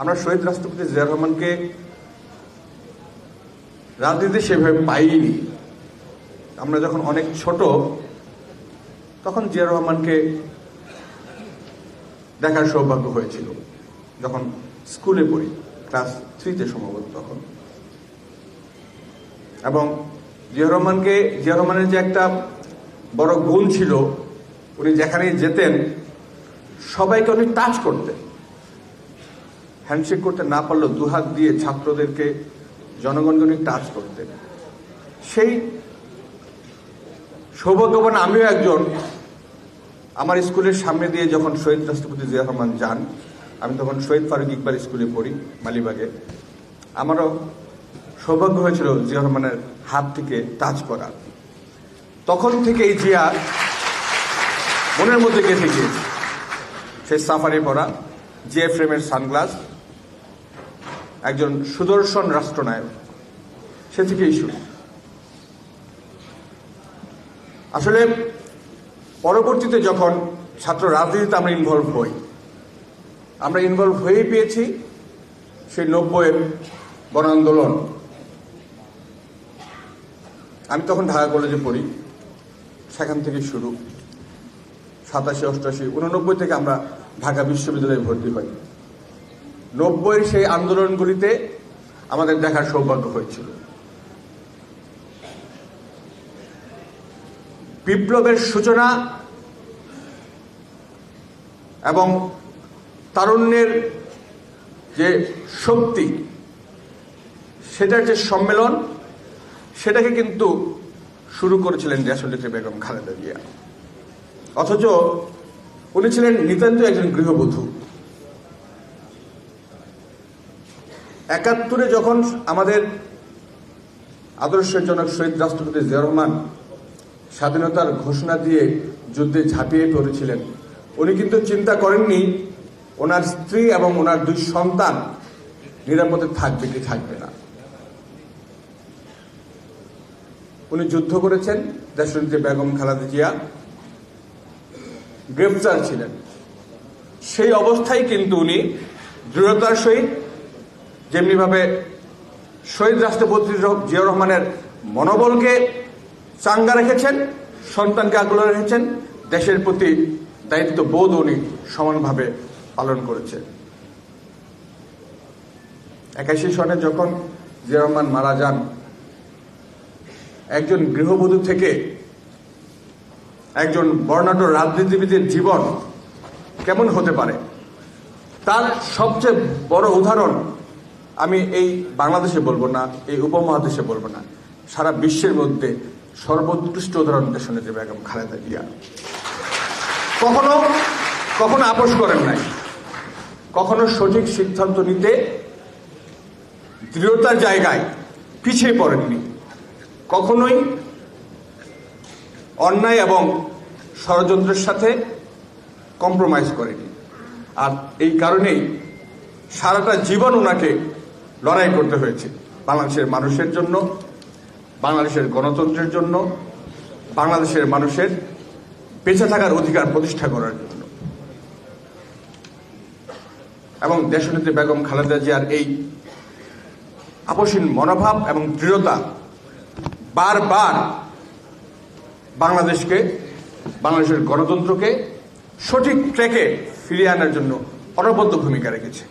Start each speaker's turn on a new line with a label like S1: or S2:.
S1: আমরা শহীদ রাষ্ট্রপতি জিয়া রহমানকে রাজনীতি সেভাবে পাইনি। আমরা যখন অনেক ছোট, তখন জিয়া রহমানকে দেখার সৌভাগ্য হয়েছিল, যখন স্কুলে পড়ি, ক্লাস থ্রিতে সম্ভবত তখন। এবং জিয়া রহমানকে জিয়া রহমানের যে একটা বড় গুণ ছিল, উনি যেখানেই যেতেন, সবাইকে উনি টাচ করতেন। হ্যান্ডশেক করতে না পারলেও দুহাত দিয়ে ছাত্রদেরকে জনগণকে টাচ করতেন। সেই সৌভাগ্যবান আমিও একজন, আমার স্কুলের সামনে দিয়ে যখন শহীদ রাষ্ট্রপতি জিয়া রহমান যান, আমি তখন শহীদ ফারুক ইকবাল স্কুলে পড়ি, মালিবাগে। আমারও সৌভাগ্য হয়েছিল জিয়া রহমানের হাত থেকে টাচ করা। তখন থেকে এই জিয়া মনের মধ্যে গেঁথে গিয়েছে। সেই সাফারি পরা জে ফ্রেমের সানগ্লাস একজন সুদর্শন রাষ্ট্রনায়ক। সে থেকেই শুরু আসলে পরবর্তীতে যখন ছাত্র রাজনীতিতে আমরা ইনভলভ হই, আমরা ইনভলভ হয়েই পেয়েছি সেই নব্বইয়ের গণ আন্দোলন। আমি তখন ঢাকা কলেজে পড়ি, সেখান থেকে শুরু। সাতাশি অষ্টাশি উননব্বই থেকে আমরা ঢাকা বিশ্ববিদ্যালয়ে ভর্তি হই। নব্বইয়ের সেই আন্দোলনগুলিতে আমাদের দেখার সৌভাগ্য হয়েছিল। বিপ্লবের সূচনা এবং তারুণ্যের যে শক্তি, সেটার যে সম্মেলন, সেটাকে কিন্তু শুরু করেছিলেন দেশলিতে বেগম খালেদা জিয়া। অথচ উনি ছিলেন নিতান্ত একজন গৃহবধূ। একাত্তরে যখন আমাদের আদর্শের জনক শহীদ রাষ্ট্রপতি জিয়া রহমান স্বাধীনতার ঘোষণা দিয়ে যুদ্ধে ঝাঁপিয়ে পড়েছিলেন, উনি কিন্তু চিন্তা করেননি ওনার স্ত্রী এবং ওনার দুই সন্তান নিরাপদে থাকবে কি থাকবে না। উনি যুদ্ধ করেছেন দেশনীতি বেগম খালেদা জিয়া গ্রেফতার ছিলেন। সেই অবস্থায় কিন্তু উনি দৃঢ়তার সহিত যেমনিভাবে শহীদ রাষ্ট্রপতি জিয়া রহমানের মনোবলকে চাঙ্গা রেখেছেন, সন্তানকে আগ্রহ রেখেছেন, দেশের প্রতি দায়িত্ব বোধ উনি সমানভাবে পালন করেছেন। একাশি সনে যখন জিয়া রহমান মারা যান, একজন গৃহবধূ থেকে একজন বর্ণাঢ্য রাজনীতিবিদের জীবন কেমন হতে পারে? তার সবচেয়ে বড় উদাহরণ আমি এই বাংলাদেশে বলব না, এই উপমহাদেশে বলব না। সারা বিশ্বের মধ্যে সর্বোৎকৃষ্ট উদাহরণ দেশনেত্রী বেগম খালেদা জিয়া। কখনো কখনো আপোষ করেন নাই। কখনো সঠিক সিদ্ধান্ত নিতে দৃঢ়তার জায়গায় পিছিয়ে পড়েননি। কখনোই অন্যায় এবং ষড়যন্ত্রের সাথে কম্প্রোমাইজ করেনি আর এই কারণেই সারাটা জীবন ওনাকে লড়াই করতে হয়েছে। বাংলাদেশের মানুষের জন্য, বাংলাদেশের গণতন্ত্রের জন্য, বাংলাদেশের মানুষের বেঁচে থাকার অধিকার প্রতিষ্ঠা করার জন্য। এবং দেশনেত্রী বেগম খালেদা জিয়ার এই আপসীন মনোভাব এবং দৃঢ়তা বারবার বাংলাদেশকে, বাংলাদেশের গণতন্ত্রকে সঠিক ট্র্যাকে ফিরিয়ে আনার জন্য অনবদ্য ভূমিকা রেখেছে।